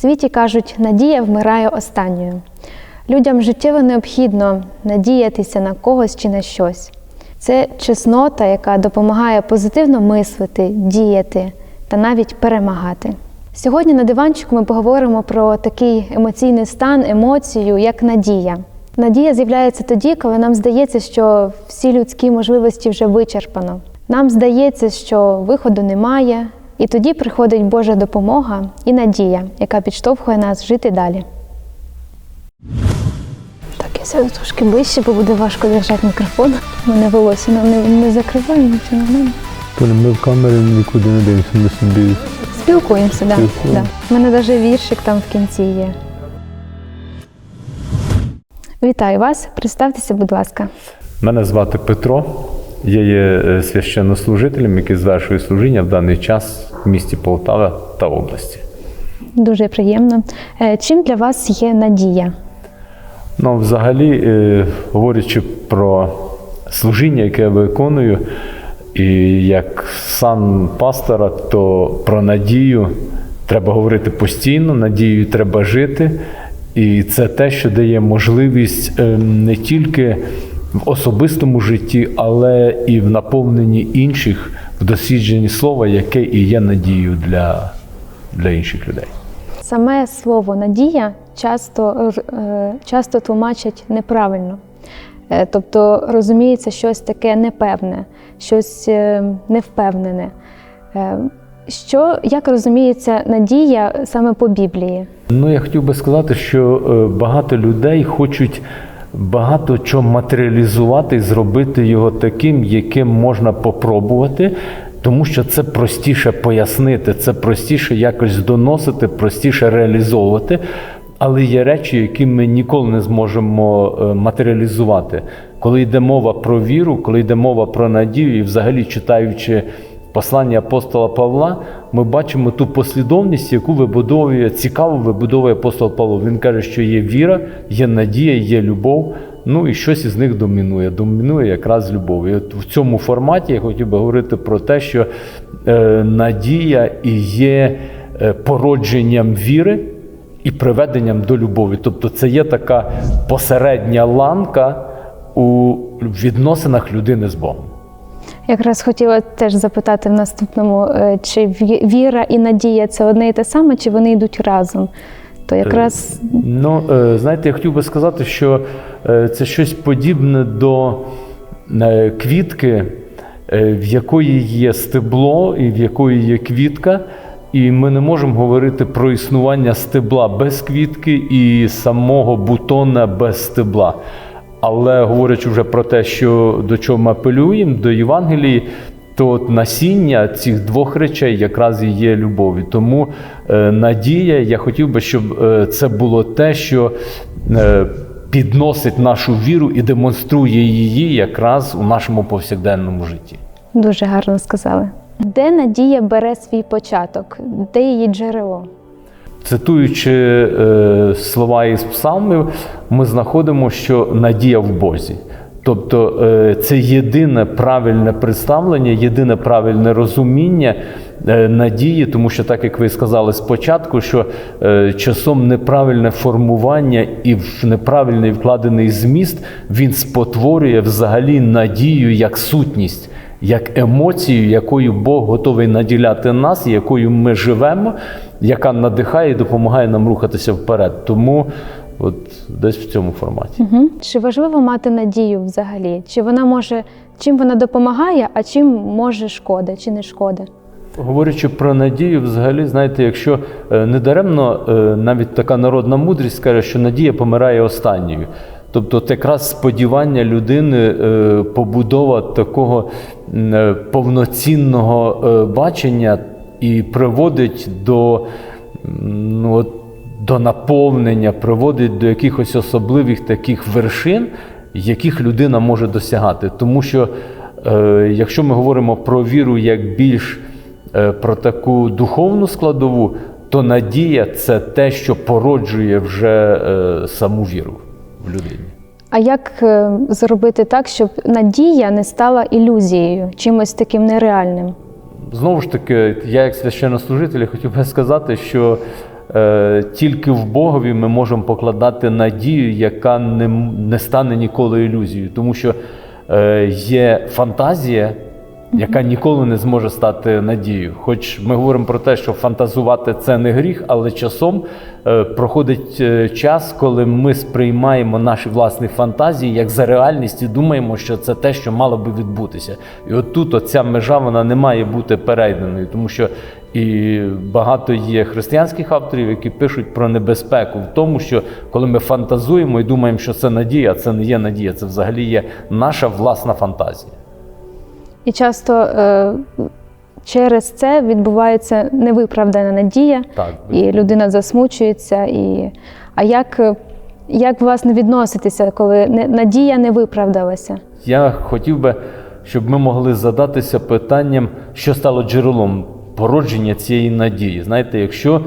світі кажуть, надія вмирає останньою. Людям життєво необхідно надіятися на когось чи на щось. Це чеснота, яка допомагає позитивно мислити, діяти та навіть перемагати. Сьогодні на диванчику ми поговоримо про такий емоційний стан, емоцію, як надія. Надія з'являється тоді, коли нам здається, що всі людські можливості вже вичерпано. Нам здається, що виходу немає, і тоді приходить Божа допомога і надія, яка підштовхує нас жити далі. Так, я сяду трошки ближче, бо буде важко держати мікрофон. У мене волосся ну, не, не закриває, нічого нормально. Толя, ми в камері нікуди не дивимося, ми собі. Спілкуємося, да. Да. У мене навіть віршик там в кінці є. Вітаю вас. Представтеся, будь ласка. Мене звати Петро. Я є е, священнослужителем, який звершує служіння в даний час в місті Полтава та області. Дуже приємно. Е, Чим для вас є надія? Ну, взагалі, е, говорячи про служіння, яке я виконую, і як сан пастора, то про надію треба говорити постійно, надією треба жити. І це те, що дає можливість е, не тільки в особистому житті, але і в наповненні інших, в дослідженні слова, яке і є надією для, для інших людей. Саме слово надія часто, е, часто тлумачать неправильно. Е, Тобто розуміється щось таке непевне, щось е, невпевнене. Що, як розуміється надія саме по Біблії? Ну, я хотів би сказати, що багато людей хочуть багато чого матеріалізувати і зробити його таким, яким можна попробувати, тому що це простіше пояснити, це простіше якось доносити, простіше реалізовувати. Але є речі, які ми ніколи не зможемо е, матеріалізувати. Коли йде мова про віру, коли йде мова про надію, і взагалі читаючи послання апостола Павла, ми бачимо ту послідовність, яку вибудовує цікаво вибудовує апостол Павло. Він каже, що є віра, є надія, є любов. Ну і щось із них домінує. Домінує якраз любов. І от в цьому форматі я хотів би говорити про те, що е, надія і є е, породженням віри і приведенням до любові. Тобто це є така посередня ланка у відносинах людини з Богом. Якраз хотіла теж запитати в наступному, е, чи віра і надія це одне і те саме, чи вони йдуть разом? То якраз Ну, е, знаєте, я хотів би сказати, що е, це щось подібне до е, квітки, е, в якої є стебло і в якої є квітка. І ми не можемо говорити про існування стебла без квітки і самого бутона без стебла. Але говорячи вже про те, що до чого ми апелюємо, до Євангелії, то от насіння цих двох речей якраз і є любові. Тому е, надія, я хотів би, щоб е, це було те, що е, підносить нашу віру і демонструє її якраз у нашому повсякденному житті. дуже гарно сказали. Де надія бере свій початок? Де її джерело? Цитуючи е, слова із псалмів, ми знаходимо, що надія в Бозі. Тобто е, це єдине правильне представлення, єдине правильне розуміння е, надії, тому що, так як ви сказали спочатку, що часом неправильне формування і неправильний вкладений зміст він спотворює взагалі надію як сутність як емоцію, якою Бог готовий наділяти нас, якою ми живемо, яка надихає і допомагає нам рухатися вперед. Тому от десь в цьому форматі. Угу. Чи важливо мати надію взагалі? Чи вона може, чим вона допомагає, а чим може шкода, чи не шкода? Говорячи про надію, взагалі, знаєте, якщо е, недаремно е, навіть така народна мудрість каже, що надія помирає останньою. Тобто, от якраз сподівання людини, е, побудова такого е, повноцінного е, бачення і приводить до, ну, от, до наповнення, приводить до якихось особливих таких вершин, яких людина може досягати. Тому що, якщо ми говоримо про віру як більш про таку духовну складову, то надія це те, що породжує вже саму віру в людині. А як е, зробити так, щоб надія не стала ілюзією, чимось таким нереальним? Знову ж таки, я як священнослужитель хотів би сказати, що е, тільки в Богові ми можемо покладати надію, яка не, не стане ніколи ілюзією. Тому що е, є фантазія, яка ніколи не зможе стати надією. Хоч ми говоримо про те, що фантазувати це не гріх, але часом е, проходить е, час, коли ми сприймаємо наші власні фантазії як за реальність і думаємо, що це те, що мало би відбутися. І от тут оця межа вона не має бути перейденою, тому що і багато є християнських авторів, які пишуть про небезпеку в тому, що коли ми фантазуємо і думаємо, що це надія, це не є надія, це взагалі є наша власна фантазія. І часто е, через це відбувається невиправдана надія, Так, і людина засмучується. І... А як, е, як власне відноситися, коли не- надія не виправдалася? Я хотів би, щоб ми могли задатися питанням, що стало джерелом породження цієї надії. Знаєте, якщо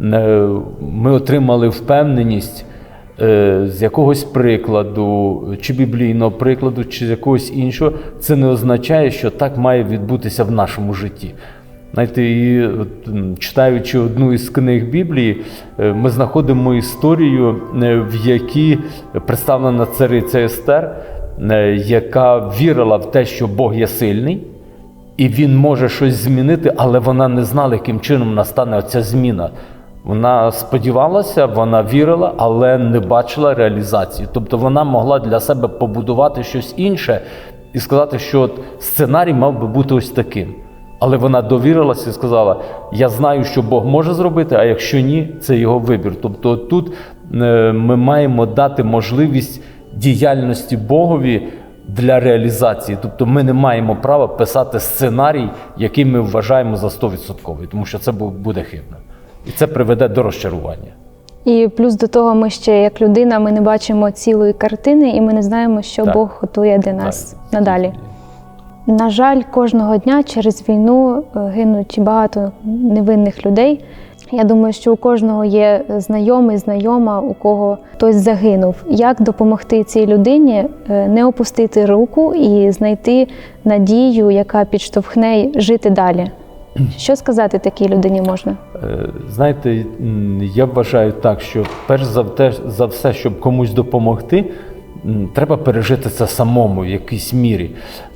е, ми отримали впевненість з якогось прикладу, чи біблійного прикладу, чи з якогось іншого, це не означає, що так має відбутися в нашому житті. Знаєте, і читаючи одну із книг Біблії, е, ми знаходимо історію, е, в якій представлена цариця Естер, е, яка вірила в те, що Бог є сильний, і він може щось змінити, але вона не знала, яким чином настане оця зміна. Вона сподівалася, вона вірила, але не бачила реалізації. Тобто вона могла для себе побудувати щось інше і сказати, що от сценарій мав би бути ось таким. Але вона довірилася і сказала: Я знаю, що Бог може зробити, а якщо ні, це його вибір. Тобто тут е, ми маємо дати можливість діяльності Богові для реалізації. Тобто ми не маємо права писати сценарій, який ми вважаємо за 100%, тому що це буде хибно. І це приведе до розчарування. І плюс до того, ми ще як людина, ми не бачимо цілої картини, і ми не знаємо, що Так. Бог готує для нас Так. надалі. На жаль, кожного дня через війну е, гинуть багато невинних людей. Я думаю, що у кожного є знайомий, знайома, у кого хтось загинув. Як допомогти цій людині е, не опустити руку і знайти надію, яка підштовхне жити далі? Що сказати такій людині можна? Е, Знаєте, я вважаю так, що перш за те, за все, щоб комусь допомогти, треба пережити це самому в якійсь мірі.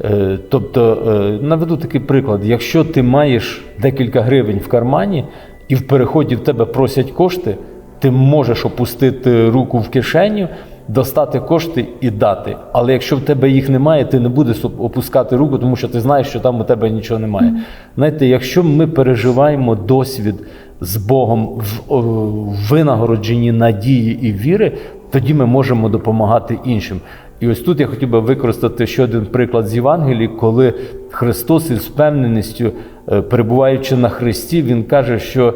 Е, Тобто, е, наведу такий приклад: якщо ти маєш декілька гривень в кармані і в переході в тебе просять кошти, ти можеш опустити руку в кишеню. Достати кошти і дати. Але якщо в тебе їх немає, ти не будеш оп- опускати руку, тому що ти знаєш, що там у тебе нічого немає. Знаєте, якщо ми переживаємо досвід з Богом в винагородженні надії і віри, тоді ми можемо допомагати іншим. І ось тут я хотів би використати ще один приклад з Євангелії, коли Христос із впевненістю, е, перебуваючи на Христі, Він каже, що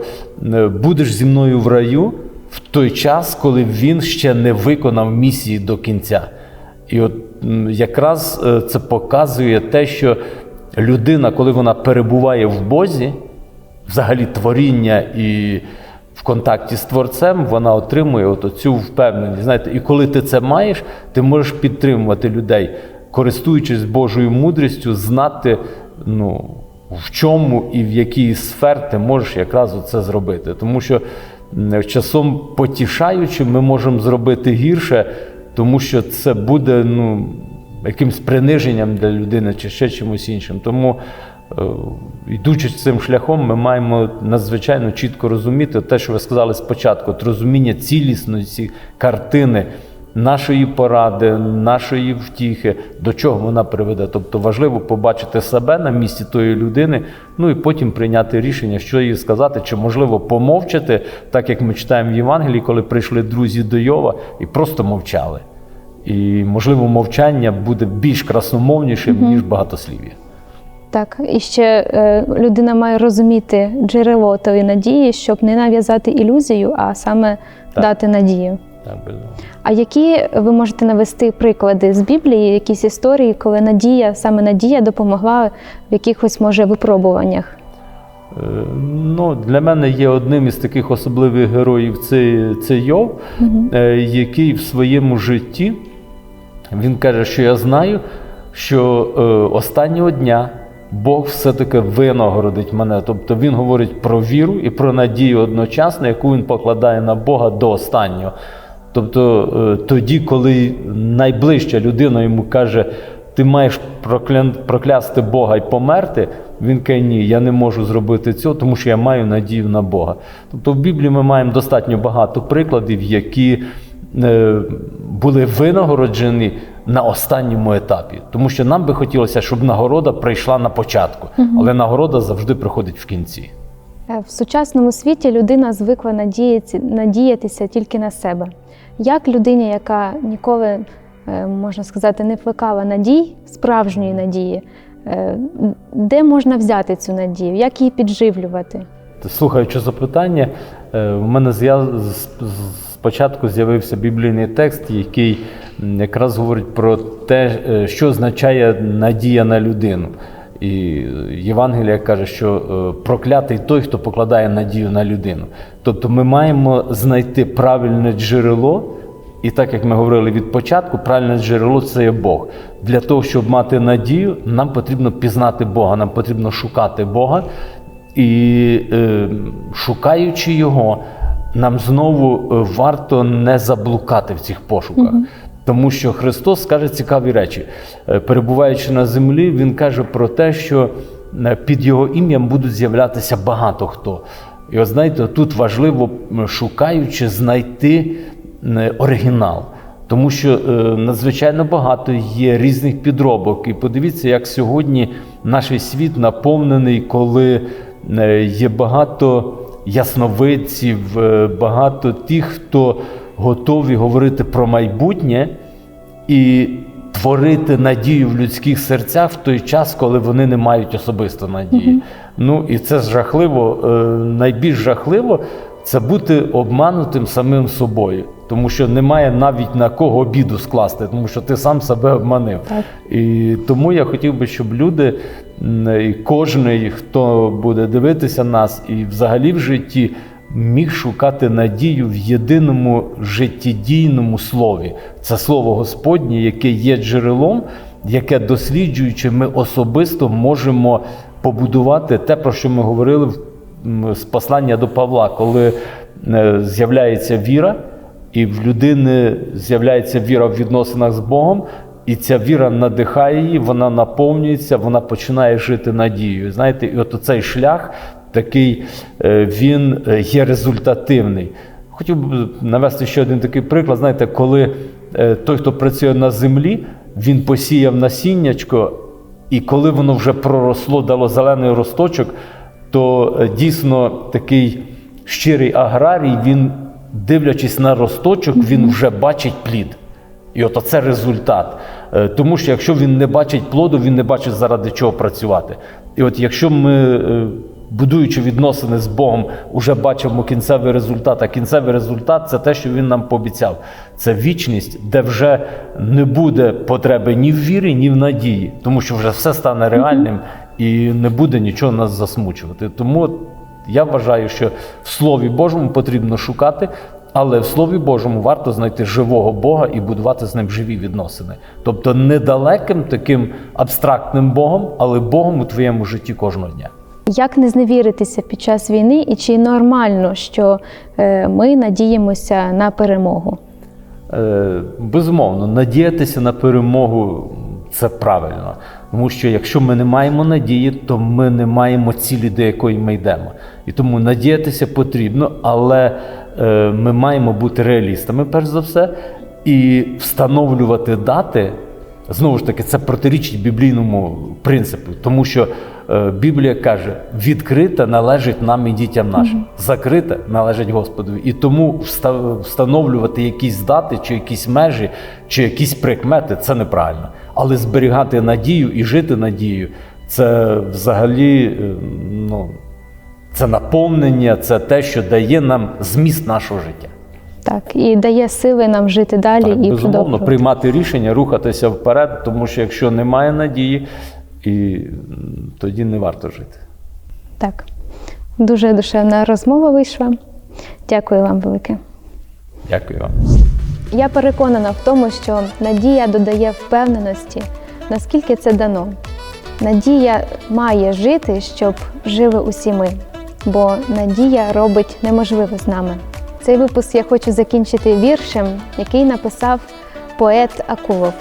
е, будеш зі мною в раю в той час, коли він ще не виконав місії до кінця. І от якраз е, це показує те, що людина, коли вона перебуває в Бозі, взагалі творіння і в контакті з Творцем, вона отримує от цю впевненість. Знаєте, і коли ти це маєш, ти можеш підтримувати людей, користуючись Божою мудрістю, знати, ну, в чому і в якій сфер ти можеш якраз це зробити. Тому що часом потішаючи, ми можемо зробити гірше, тому що це буде ну, якимсь приниженням для людини чи ще чимось іншим. Тому, е, йдучи цим шляхом, ми маємо надзвичайно чітко розуміти те, що ви сказали спочатку, розуміння цілісності картини. Нашої поради, нашої втіхи, до чого вона приведе. Тобто важливо побачити себе на місці тої людини, ну і потім прийняти рішення, що їй сказати, чи можливо помовчати, так як ми читаємо в Євангелії, коли прийшли друзі до Йова і просто мовчали. І, можливо, мовчання буде більш красномовнішим, ніж багатослів'я. Так, і ще е, людина має розуміти джерело тої надії, щоб не нав'язати ілюзію, а саме Так. дати надію. А які ви можете навести приклади з Біблії, якісь історії, коли надія, саме надія допомогла в якихось може випробуваннях? Е, Ну, для мене є одним із таких особливих героїв це, це Йов, е, який в своєму житті він каже, що я знаю, що е, останнього дня Бог все-таки винагородить мене. Тобто він говорить про віру і про надію одночасно, яку він покладає на Бога до останнього. Тобто е, тоді, коли найближча людина йому каже, ти маєш проклян... проклясти Бога і померти, він каже, ні, я не можу зробити цього, тому що я маю надію на Бога. Тобто в Біблії ми маємо достатньо багато прикладів, які е, були винагороджені на останньому етапі. Тому що нам би хотілося, щоб нагорода прийшла на початку, але нагорода завжди приходить в кінці. Е, В сучасному світі людина звикла надіяти, надіятися тільки на себе. Як людині, яка ніколи, е, можна сказати, не плекала надій, справжньої надії, е, де можна взяти цю надію, як її підживлювати? Слухаючи запитання, е, в мене спочатку з'явився біблійний текст, який якраз говорить про те, що означає надія на людину. І Євангелія каже, що е, проклятий той, хто покладає надію на людину. Тобто ми маємо знайти правильне джерело. І так як ми говорили від початку, правильне джерело це є Бог. Для того, щоб мати надію, нам потрібно пізнати Бога, нам потрібно шукати Бога. І е, шукаючи його, нам знову е, варто не заблукати в цих пошуках. Тому що Христос каже цікаві речі. Е, Перебуваючи на землі, Він каже про те, що е, під його ім'ям будуть з'являтися багато хто. І от знаєте, тут важливо, шукаючи, знайти оригінал. Тому що е, надзвичайно багато є різних підробок. І подивіться, як сьогодні наш світ наповнений, коли є багато ясновидців, багато тих, хто готові говорити про майбутнє і творити надію в людських серцях в той час, коли вони не мають особисто надії. Ну і це жахливо. Е, Найбільш жахливо це бути обманутим самим собою, тому що немає навіть на кого обіду скласти, тому що ти сам себе обманив. Так. І тому я хотів би, щоб люди, і кожен, хто буде дивитися нас, і взагалі в житті міг шукати надію в єдиному життєдійному слові. Це слово Господнє, яке є джерелом, яке досліджуючи, ми особисто можемо побудувати те, про що ми говорили з послання до Павла, коли е, з'являється віра, і в людини з'являється віра в відносинах з Богом, і ця віра надихає її, вона наповнюється, вона починає жити надією. Знаєте, і от цей шлях такий е, він е, є результативний. Хотів би навести ще один такий приклад. Знаєте, коли е, той, хто працює на землі, він посіяв насіннячко, і коли воно вже проросло, дало зелений росточок, то дійсно такий щирий аграрій, він, дивлячись на росточок, він вже бачить плід. І от це результат. Тому що якщо він не бачить плоду, він не бачить заради чого працювати. І от якщо ми, будуючи відносини з Богом, вже бачимо кінцевий результат, а кінцевий результат це те, що він нам пообіцяв. Це вічність, де вже не буде потреби ні в вірі, ні в надії, тому що вже все стане реальним і не буде нічого нас засмучувати. Тому я вважаю, що в Слові Божому потрібно шукати, але в Слові Божому варто знайти живого Бога і будувати з ним живі відносини. Тобто недалеким таким абстрактним Богом, але Богом у твоєму житті кожного дня. Як не зневіритися під час війни, і чи нормально, що е, ми надіємося на перемогу? Е, Безумовно, надіятися на перемогу це правильно. Тому що якщо ми не маємо надії, то ми не маємо цілі, до якої ми йдемо. І тому надіятися потрібно, але е, ми маємо бути реалістами, перш за все, і встановлювати дати. Знову ж таки, це протирічить біблійному принципу, тому що Біблія каже: відкрите належить нам і дітям нашим, закрите належить Господу. І тому встановлювати якісь дати, чи якісь межі, чи якісь прикмети це неправильно. Але зберігати надію і жити надією це взагалі е, ну, це наповнення, це те, що дає нам зміст нашого життя. Так, і дає сили нам жити далі Так, і безумовно, приймати рішення, рухатися вперед, тому що якщо немає надії, і тоді не варто жити. Так. Дуже душевна розмова вийшла. Дякую вам велике. Дякую вам. Я переконана в тому, що надія додає впевненості, наскільки це дано. Надія має жити, щоб жили усі ми, бо надія робить неможливе з нами. Цей випуск я хочу закінчити віршем, який написав поет Акулов.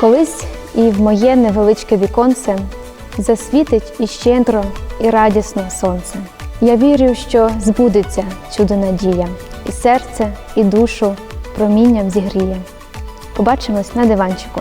Колись і в моє невеличке віконце засвітить і щедро, і радісно сонце. Я вірю, що збудеться чудо надія, і серце, і душу промінням зігріє. Побачимось на диванчику.